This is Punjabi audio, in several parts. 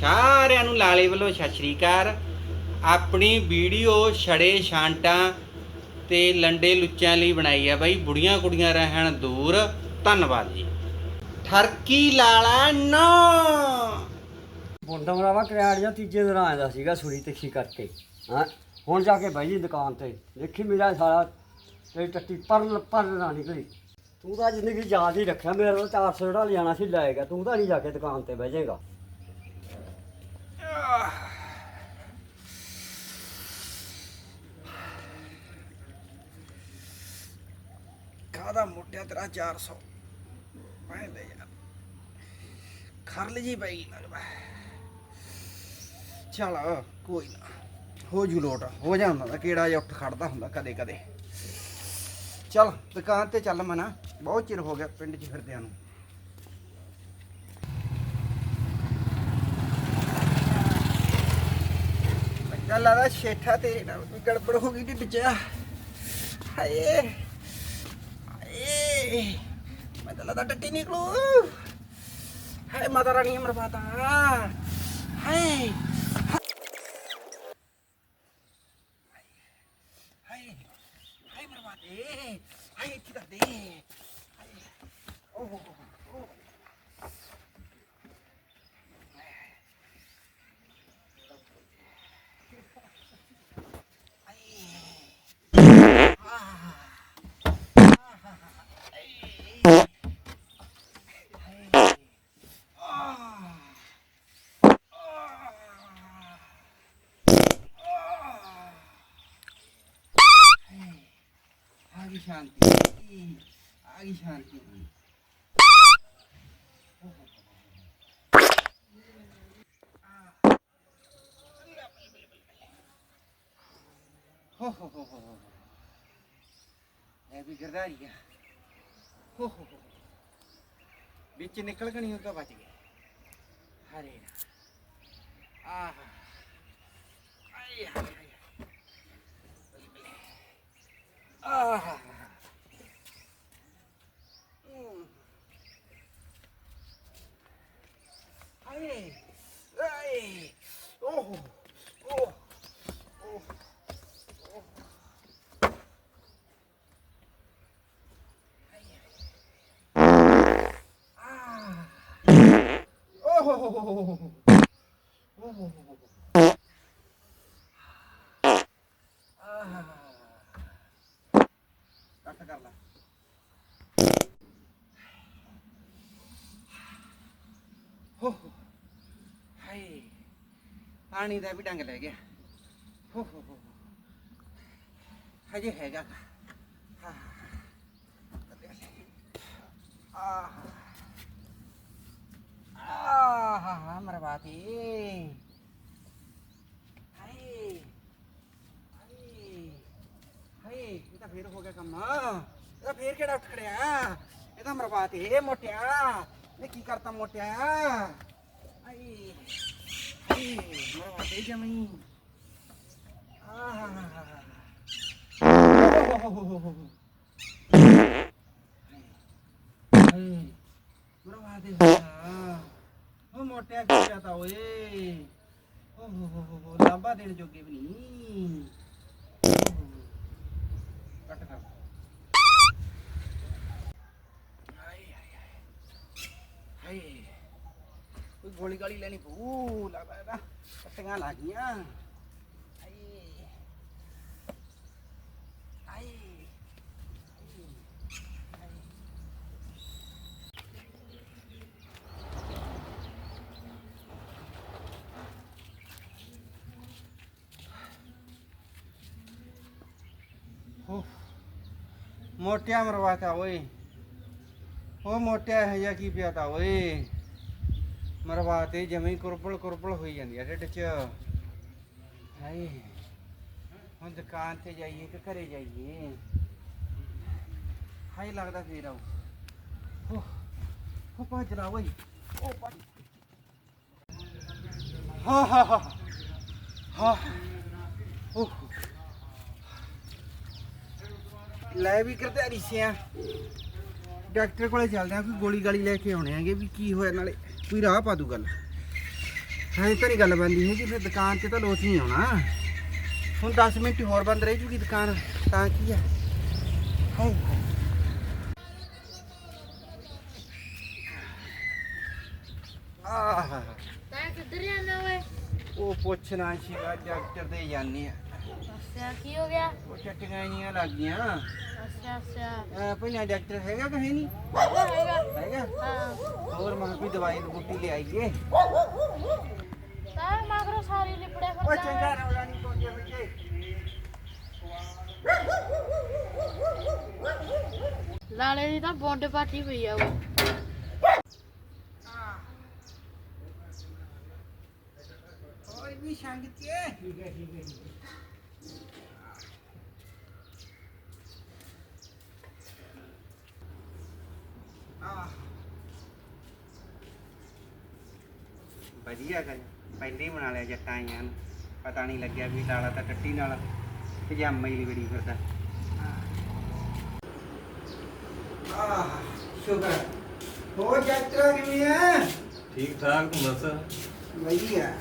ਸਾਰਿਆਂ ਨੂੰ ਲਾਲੇ ਵੱਲੋਂ ਸਤਿ ਸ਼੍ਰੀ ਅਕਾਲ। ਆਪਣੀ ਵੀਡੀਓ ਛੜੇ ਛਾਂਟਾਂ ਤੇ ਲੰਡੇ ਲੁੱਚਾਂ ਲਈ ਬਣਾਈ ਆ ਬਾਈ। ਬੁੜੀਆਂ ਕੁੜੀਆਂ ਰਹਿਣ ਦੂਰ। ਧੰਨਵਾਦ ਜੀ। ਠਰਕੀ ਲਾਲਾ ਨੋ। ਮੁੰਡਾ ਮਰਾਵਾ ਕਰਿਆੜੀਆਂ ਤੀਜੇ ਦਿਨ ਆਇਆ ਸੀਗਾ ਸੁਣੀ ਤਿੱਖੀ ਕਰਕੇ। ਹਾਂ? ਹੁਣ ਜਾ ਕੇ ਬਹਿ ਜੀ ਦੁਕਾਨ ਤੇ। ਦੇਖੀ ਮੇਰਾ ਸਾਰਾ ਤੇ ਟੱਟੀ ਪਰਲ ਪਰਲ ਨਾ ਨਿਕਲੀ। ਤੂੰ ਤਾਂ ਜ਼ਿੰਦਗੀ ਯਾਦ ਹੀ ਰੱਖਿਆ। ਮੇਰੇ ਕੋਲ 400 ਜਿਹੜਾ ਲਿਆਣਾ ਸੀ ਲਾਏਗਾ ਤੂੰ ਤਾਂ ਨਹੀਂ ਜਾ ਕੇ ਦੁਕਾਨ ਤੇ ਬਹਿ ਜਾਏਗਾ। ਕਾਦਾ ਮੋਟਿਆ ਤੇਰਾ 400 ਮੈਂ ਦੇ ਯਾਰ ਖਰਲ ਜੀ ਪਈ ਲੱਗਦਾ ਚਲ, ਕੋਈ ਨਾ। ਹੋ ਜੂ ਲੋਟ। ਹੋ ਜਾਂਦਾ ਦਾ ਕਿਹੜਾ ਜਿਹਾ ਉੱਠ ਖੜਦਾ ਹੁੰਦਾ ਕਦੇ ਕਦੇ। ਚਲ, ਦੁਕਾਨ ਤੇ ਚੱਲ ਮਨਾ। ਬਹੁਤ ਚਿਰ ਹੋ ਗਿਆ ਪਿੰਡ 'ਚ ਫਿਰਦਿਆਂ ਨੂੰ। ਮੈਨੂੰ ਲੱਗਦਾ ਸ਼ੇਠਾ ਤੇਰੇ ਨਾਲ ਕੋਈ ਗੜਬੜ ਹੋ ਗਈ ਢਿੱਡ 'ਚ। ਹਾਏ ਹਾਏ। ਮੈਂ ਤਾਂ ਲੱਗਦਾ ਟੱਟੀ ਨਿਕਲੂ। ਹਾਏ, ਮਾਤਾ ਰਾਣੀ ਅਮਰ ਮਾਤਾ ਹਾਏ ਹਾਏ। ਹਾਏ ਮਰਵਾਦੇ ਹਾਏ, ਇੱਥੇ ਤਾਂ ਦੇ। ਹਾਏ। ਓਹ ਓਹ ਆ ਗਈ ਸ਼ਾਂਤੀ ਆ ਗਈ ਸ਼ਾਂਤੀ। ਹੋ ਹੋ ਹੋ ਹੋ ਹੋ ਇਹ ਵੀ ਗਰਦਾਰੀ ਆ। ਹੋ ਹੋ ਹੋ ਵਿੱਚ ਨਿਕਲ ਗਣੀ, ਉਹ ਤਾਂ ਬਚ ਗਏ ਹਰੇ ਆਹ ਆਏ ਹਾਏ ਹਾਏ ਆਹ ਹਮ। ਆਏ ਆਏ ਓਹ ਓਹ ਓਹ ਕੱਟ ਕਰ ਲੈ ਹੋ ਹਾਏ ਪਾਣੀ ਦਾ ਵੀ ਡੰਗ ਲੈ ਗਿਆ। ਹੋ ਹੋ ਹੋ ਹਜੇ ਹੈਗਾ ਹਾਂ ਆਹ ਆਹ ਮਰਵਾਤੀ ਹਾਏ ਹਾਏ ਹਾਏ ਇਹ ਤਾਂ ਫੇਰ ਹੋ ਗਿਆ ਕੰਮ ਇਹ ਤਾਂ ਫੇਰ ਕਿਹੜਾ ਉੱਠ ਖੜਿਆ ਇਹ ਤਾਂ ਮਰਵਾਤੀ ਇਹ ਮੋਟਿਆ ਇਹ ਕੀ ਕਰਤਾ ਮੋਟਿਆ ਹਾਏ ਹਾਏ ਉਹ ਮੋਟਿਆ ਕੀ ਕਹਤਾ ਓਏ। ਓ ਹੋ ਹੋ ਹੋ ਹੋ ਲਾਂਬਾ ਦੇਣ ਜੋਗੇ ਵੀ ਨਹੀਂ। ਕੱਟ ਕਰ। ਹਾਏ ਹਾਏ ਹਾਏ। ਕੋਈ ਗੋਲੀ ਗਾਲੀ ਲੈਣੀ ਪਊ। ਲੱਗਦਾ ਇਹਦਾ ਕੱਟੀਆਂ ਲੱਗ ਗਈਆਂ ਹਾਏ ਹਾਏ ਹੋ ਮੋਟਿਆ ਮਰਵਾਤਾ ਓਏ। ਉਹ ਮੋਟਿਆ ਕੀ ਪਿਆਤਾ ਓਏ। ਮਰਵਾਤੇ ਜਮੀ ਕੁਰਪਲ ਕੁਰਪਲ ਹੋਈ ਜਾਂਦੀ ਆ ਢਿੱਡ 'ਚ। ਹਾਏ, ਹੁਣ ਦੁਕਾਨ ਤੇ ਜਾਈਏ ਕਿ ਘਰੇ ਜਾਈਏ। ਹਾਏ, ਲੱਗਦਾ ਫੇਰ ਆਉ ਹੋ ਹੋ ਭੱਜ ਲਾ ਓਏ। ਉਹ ਭੱਜ। ਹਾ ਹਾ। ਹਾ ਹਾ। ਓਹ। ਲੈ ਵੀ ਕਰਦੇ ਅਰੀਸਿਆ ਡਾਕਟਰ ਕੋਲੇ ਚੱਲਦੇ ਆ ਕੋਈ ਗੋਲੀ ਗਾਲੀ ਲੈ ਕੇ ਆਉਣੇ ਆਂਗੇ ਵੀ ਕੀ ਹੋਇਆ ਨਾਲੇ ਕੋਈ ਰਾਹ ਪਾ ਦੂ ਗੱਲ। ਹਾਂ ਤਾਂ ਨਹੀਂ ਗੱਲ ਬੰਦੀ ਹੈਗੀ ਫਿਰ ਦੁਕਾਨ ਤੇ ਤਾਂ ਲੋਚ ਨਹੀਂ ਆਉਣਾ। ਹੁਣ 10 ਮਿੰਟ ਹੋਰ ਬੰਦ ਰਹਿ ਜੂਗੀ ਦੁਕਾਨ ਤਾਂ ਕੀ ਆ? ਹਾਏ ਹਾਏ। ਆਹ। ਤਾਂ ਕਿੱਧਰ ਜਾਣਾ ਓਏ? ਉਹ ਪੁੱਛਣਾ ਸੀਗਾ ਡਾਕਟਰ ਦੇ ਜਾਣੇ ਆ। ਅੱਛਾ ਕੀ ਹੋ ਗਿਆ? ਉਹ ਜੀਆਂ ਲੱਗ ਗਈਆਂ। ਅੱਛਾ ਅੱਛਾ ਅਹ ਪਹਿਲਾਂ ਡਾਕਟਰ ਹੈਗਾ ਕਿ ਹੈ ਨਹੀਂ? ਹੈਗਾ। ਹੈਗਾ? ਹਾਂ। ਹੋਰ ਮਾਂ ਕੋਈ ਦਵਾਈ ਬੂਟੀ ਲੈ ਆਈਏ ਤਾਂ ਮਗਰੋਂ ਸਾਰੀ ਲਿਪੜੇ ਉਹ ਫਿਰਦਾ। ਚੰਗਾ ਰੌਲਾ ਨਹੀਂ ਪਾਉਂਦੇ ਬੱਚੇ ਲਾਲੇ ਦੀ ਤਾਂ ਬੌਂਡ ਪਾਟੀ ਪਈ ਆ ਉਹ। ਹੋਰ ਵੀ ਸੰਗਤੀ ਹੈ ਠੀਕ ਹੈ ਠੀਕ ਹੈ ਆਹ ਵਧੀਆ ਗੱਲ ਪਹਿਲੇ ਬਣਾ ਲਿਆ ਜੱਟਾਂ ਆਈਆਂ ਨੂੰ। ਪਤਾ ਨਹੀਂ ਲੱਗਿਆ ਵੀ ਲਾਲਾ ਤਾਂ ਟੱਟੀ ਨਾਲ ਪਜਾਮਾ ਹੀ ਲਿਬੜੀ ਫਿਰਦਾ। ਆਹ ਸ਼ੁਕਰ। ਹੋ ਜੱਟਾ ਕਿਵੇਂ ਆ? ਠੀਕ ਠਾਕ ਤੂੰ ਦੱਸ? ਵਧੀਆ।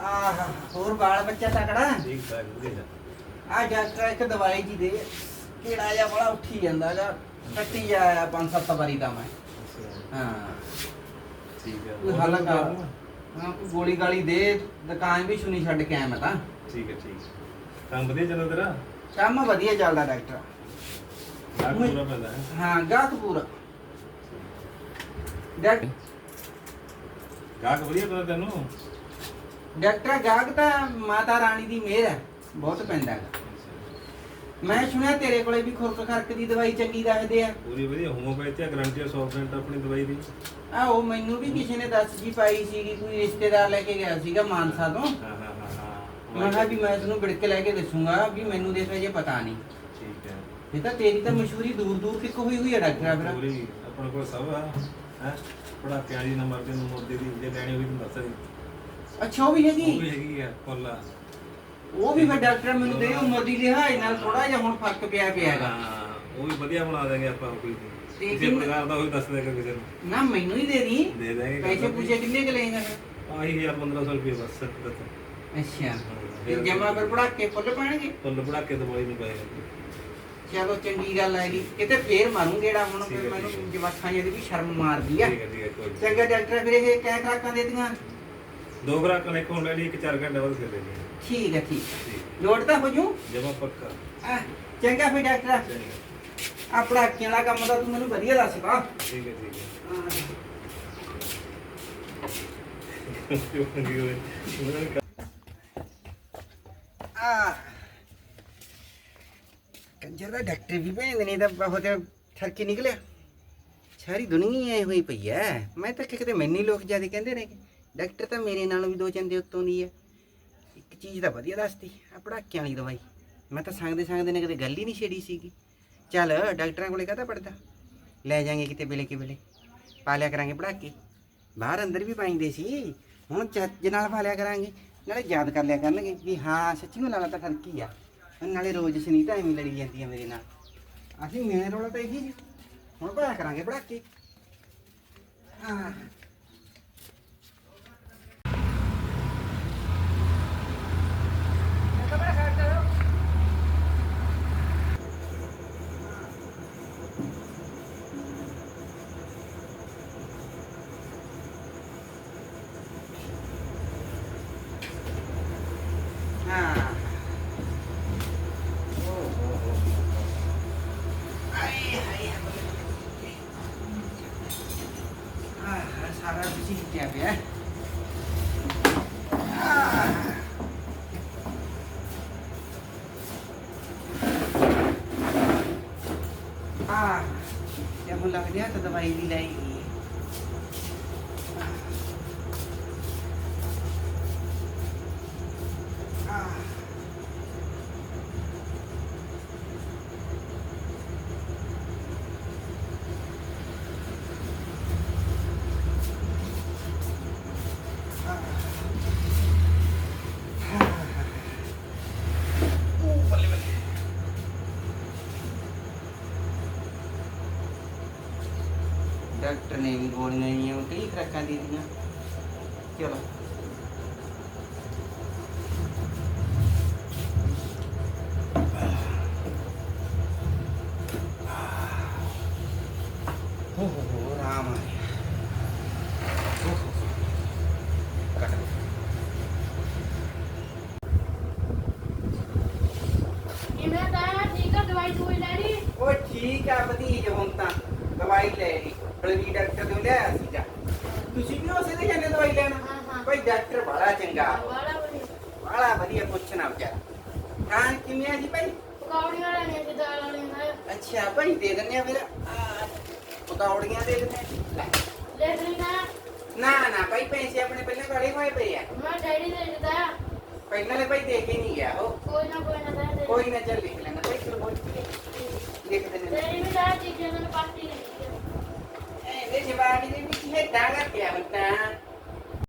ਆਹ ਹੋਰ ਬਾਲ ਬੱਚਾ ਤਕੜਾ? ਠੀਕ ਠਾਕ ਵਧੀਆ। ਆ ਡਾਕਟਰ ਇੱਕ ਦਵਾਈ ਜੀ ਦੇ। ਕਿਹੜਾ ਜਿਹਾ ਬੜਾ ਉੱਠੀ ਜਾਂਦਾ ਗਾ। ਕੱਟੀ ਜਾਇਆ ਪੰਜ ਸੱਤ ਵਾਰੀ ਦਾ ਮੈਂ। ਹਾਂ। ਠੀਕ ਹੈ। ਕੋਈ ਹੱਲ ਕਰ ਹਾਂ ਕੋਈ ਗੋਲੀ ਗਾਲੀ ਦੇ ਦੁਕਾਨ ਵੀ ਸੁਣੀ ਛੱਡ ਕੇ ਆਇਆ ਮੈਂ ਤਾਂ। ਠੀਕ ਹੈ ਠੀਕ ਕੰਮ ਵਧੀਆ ਚੱਲਦਾ ਤੇਰਾ? ਕੰਮ ਵਧੀਆ ਚੱਲਦਾ ਡਾਕਟਰ। ਲਾਗ ਮੈਂ- ਪੂਰਾ ਪੈਂਦਾ ਹੈ। ਹਾਂ ਗਾਹਕ ਪੂਰਾ। ਡਾਕ- ਗਾਹਕ ਵਧੀਆ ਪੈਂਦਾ ਤੈਨੂੰ? ਡਾਕਟਰ ਗਾਹਕ ਤਾਂ ਮਾਤਾ ਰਾਣੀ ਦੀ ਮਿਹਰ ਹੈ। ਬਹੁਤ ਪੈਂਦਾ ਗਾ ਮੈਂ ਸੁਣਿਆ ਤੇਰੇ ਕੋਲੇ ਵੀ ਖੁਰਕ ਖਰਕ ਦੀ ਦਵਾਈ ਚੰਗੀ ਦੱਸਦੇ ਆ। ਪੂਰੀ ਵਧੀਆ ਹੋਮੋਪੈਥੀ ਗਰੰਟੀ 100% ਆਪਣੀ ਦਵਾਈ ਦੀ। ਆ ਉਹ ਮੈਨੂੰ ਵੀ ਕਿਸੇ ਨੇ ਦੱਸ ਜੀ ਪਾਈ ਸੀਗੀ ਕੋਈ ਰਿਸ਼ਤੇਦਾਰ ਲੈ ਕੇ ਗਿਆ ਸੀਗਾ ਮਾਨਸਾ ਤੋਂ। ਹਾਂ ਹਾਂ ਹਾਂ ਹਾਂ। ਮੈਂ ਕਿਹਾ ਵੀ ਮੈਂ ਤੁਹਾਨੂੰ ਵਿੜ ਕੇ ਲੈ ਕੇ ਦੱਸੂਗਾ ਵੀ ਮੈਨੂੰ ਦੇਖ ਜੇ ਪਤਾ ਨਹੀਂ। ਠੀਕ ਹੈ। ਇਹ ਤਾਂ ਤੇਰੀ ਤਾਂ ਮਸ਼ਹੂਰੀ ਦੂਰ ਦੂਰ ਤੱਕ ਹੋਈ ਹੋਈ ਹੈ ਡਾਕਟਰ ਫਿਰ ਪੂਰੀ ਆਪਣੇ ਕੋਲ ਸਭ ਆ ਹੈ? ਕੇ ਆਜੀ ਨੰਬਰ ਤੇ ਮੋਦੀ ਦੀ ਜੇ ਲੈਣੀ ਹੋਈ ਤੂੰ ਦੱਸ ਦੇ। ਅੱਛਾ ਉਹ ਵੀ ਉਹ ਹੈਗੀ ਵੀ ਹੈਗੀ ਆ ਫੁੱਲ ਉਹ ਵੀ ਫਿਰ ਡਾਕਟਰ ਮੈਨੂੰ ਦੇ ਉਮਰ ਦੀ ਲਿਹਾਜ਼ ਨਾਲ ਥੋੜਾ ਜਿਹਾ ਹੁਣ ਫ਼ਰਕ ਪਿਆ ਪਿਆ ਹੈਗਾ। ਹਾਂ ਉਹ ਵੀ ਵਧੀਆ ਬਣਾ ਦੇਂਗੇ ਆਪਾਂ ਕੋਈ। ਤੇ ਕਿਸੇ ਕਿੰਨੇ- ਪ੍ਰਕਾਰ ਦਾ ਉਹ ਵੀ ਦੱਸ ਦੇਗਾ ਕਿਸੇ ਨੂੰ। ਨਾ ਮੈਨੂੰ ਹੀ ਦੇ ਦੀ। ਦੇ ਦੇਂਗੇ ਪੈਸੇ ਪੂਛੇ ਕਿੰਨੇ ਕੁ ਲਏਗਾ? ਫਿਰ ਆਹੀ 1500 ਰੁਪਏ ਬਸ ਦੱਸ ਅੱਛਾ। ਤੇ ਜਮਾ ਫਿਰ ਪੜਾ ਕੇ ਫੁੱਲ ਪਾਣਗੇ? ਫੁੱਲ ਬੜਾ ਕੇ ਦਵਾਈ ਨਹੀਂ ਪਾਏਗਾ ਚਲੋ ਚੰਗੀ ਗੱਲ ਹੈਗੀ ਕਿਤੇ ਫੇਰ ਮਾਰੂ ਗੇੜਾ ਹੁਣ ਠੀਕ ਫਿਰ ਹੈ, ਮੈਨੂੰ ਹੈ। ਜਵਾਖਾਂ ਜਿਹਦੀ ਵੀ ਸ਼ਰਮ ਮਾਰਦੀ ਆ। ਠੀਕ ਹੈ ਠੀਕ ਹੈ ਕੋਈ ਨੀ। ਚੰਗਾ ਡਾਕਟਰ ਫਿਰ ਇਹ ਕਹਿ ਖਰਾਕਾਂ ਦੇ ਦੀਆਂ ਦੋ ਖੁਰਾਕਾਂ ਨੇ ਕੋਲ ਲੈਣੀ ਇੱਕ ਚਾਰ ਘੰਟੇ ਬਾਅਦ ਫਿਰ ਲੈਣੀ ਹੈ। ਠੀਕ ਹੈ ਠੀਕ ਠੀਕ ਲੋੜ ਤਾਂ ਹੋ ਜੂ। ਜਮਾ ਪੱਕਾ। ਚੰਗਾ ਫਿਰ ਡਾਕਟਰ। ਚੰਗਾ। ਆਪਣਾ ਦਾ ਕੰਮ ਤਾਂ ਤੂੰ ਮੈਨੂੰ ਵਧੀਆ ਦੱਸਦਾ ਠੀਕ ਹੈ ਠੀਕ ਹੈ। ਆ। ਉਹਨਾਂ ਨੇ ਆ ਕੰਜਰ ਦਾ ਡਾਕਟਰ ਵੀ ਭੇਂਦੇ ਨਹੀਂ ਤਾਂ ਬਹੁਤ ਠਰਕੀ ਨਿਕਲਿਆ। ਸਾਰੀ ਦੁਨੀਆ ਹੀ ਐ ਹੋਈ ਪਈ ਐ ਮੈਂ ਤਾਂ ਕਿਤੇ ਮੈਨੂੰ ਹੀ ਲੋਕ ਜ਼ਿਆਦਾ ਕਹਿੰਦੇ ਨੇ ਕਿ ਡਾਕਟਰ ਤਾਂ ਮੇਰੇ ਨਾਲੋਂ ਵੀ ਦੋ ਚੰਦੇ ਉੱਤੋਂ ਦੀ ਐ ਇੱਕ ਚੀਜ਼ ਤਾਂ ਵਧੀਆ ਦੱਸਤੀ ਆ ਪੜਾਕਿਆਂ ਵਾਲੀ ਦਵਾਈ। ਮੈਂ ਤਾਂ ਸੰਗਦੇ ਸੰਗਦੇ ਨੇ ਕਦੇ ਗੱਲ ਹੀ ਨਹੀਂ ਛੇੜੀ ਸੀਗੀ। ਚੱਲ, ਡਾਕਟਰਾਂ ਕੋਲੇ ਕਾਹਦਾ ਪੜਦਾ ਲੈ ਜਾਾਂਗੇ ਕਿਤੇ ਵੇਲੇ ਕਿ ਵੇਲੇ। ਪਾ ਲਿਆ ਕਰਾਂਗੇ ਪੜਾਕੇ। ਬਾਹਰ ਅੰਦਰ ਵੀ ਪਾਈਂਦੇ ਸੀ। ਹੁਣ ਚੱਜ ਨਾਲ ਪਾ ਲਿਆ ਕਰਾਂਗੇ। ਨਾਲੇ ਯਾਦ ਕਰ ਲਿਆ ਕਰਨਗੇ ਵੀ ਹਾਂ ਸੱਚੀ ਮੈਂ ਲਾਲਾ ਤਾਂ ਹੀ ਆ। ਨਾਲੇ ਰੋਜ਼ ਸੁਨੀਤਾ ਐਵੇਂ ਲੜੀ ਜਾਂਦੀ ਆ ਮੇਰੇ ਨਾਲ। ਅਸੀਂ ਮੇਰੇ ਰੋਲਾ ਤਾਂ ਇਹੀ ਹੁਣ ਪਾਇਆ ਕਰਾਂਗੇ ਪੜਾਕੇ। ਹਾਂ ਓ ਹੋ ਹੋ ਆਏ ਹਾਏ ਆਹ ਸਾਰਾ ਬਿਜ਼ੀ ਕਿਆ ਪਿਆ ਆਹ ਆਹ ਜਦ ਲੱਗ ਗੋਲੀਆਂ ਜੀਆਂ ਕਈ ਖਰਾਕਾਂ ਦੇ ਦਿੱਤੀਆਂ ਚਲੋ। ਹੋ ਹੋ ਹੋ ਰਾਮ। ਕਿਵੇਂ ਤਾਂ ਠੀਕ ਆ? ਦਵਾਈ ਦੂਈ ਲੈ ਲਈ ਉਹ ਠੀਕ ਆ ਭਤੀਜ ਹੁਣ ਤਾਂ। ਦਵਾਈ ਲੈ ਲਈ। ਬਲਵੀ ਡਾਕਟਰ ਤੋਂ ਲਿਆਇਆ ਸੀਗਾ। ਤੁਸੀਂ ਵੀ ਉਸੇ ਦੇ ਜਾਂਦੇ ਦਵਾਈ ਲੈਣ? ਹਾਂ। ਭਾਈ ਡਾਕਟਰ ਬੜਾ ਚੰਗਾ ਵਾਲਾ ਬਣੀ ਬੜਾ ਵਧੀਆ ਪੁੱਛਣਾ ਵਿਚਾਰਾ। ਹਾਂ ਕਿਵੇਂ ਆ ਜੀ ਭਾਈ? ਪਕੌੜੀਆਂ ਲੈਣੀਆਂ ਸੀ ਦਾਲ ਵਾਲੀਆਂ ਨਾਲ ਅੱਛਾ ਭਾਈ ਦੇ ਦਿੰਦੇ ਆ ਫਿਰ। ਆਹ, ਪਕੌੜੀਆਂ ਦੇ ਦਿੰਦੇ ਆ। ਲੈ। ਲੈ ਲਈ ਨਾ ਨਾ ਨਾ ਭਾਈ ਪੈਸੇ ਆਪਣੇ ਪਹਿਲਾਂ ਕਾੜੇ ਹੋਏ ਪਏ ਆ? ਮੈਂ ਡੈਡੀ ਦੇ ਦਿੱਤਾ। ਪਹਿਲਾਂ ਨੇ ਭਾਈ ਦੇ ਕੇ ਨਹੀਂ ਗਿਆ ਉਹ। ਕੋਈ ਨਾ ਕੋਈ ਨਾ ਦੇ ਦੇ। ਕੋਈ ਨਾ ਚੱਲ ਲਿਖ ਲੈਣਾ ਭਾਈ ਚਲੋ ਕੋਈ ਲਿਖ ਦਿੰਦੇ ਨੇ ਤੇਰੀ ਵੀ ਦਾ ਚੀਜ਼ਾਂ ਨੂੰ ਪਾਰਟੀ ਨਹੀਂ 吧，你你你，还打个电话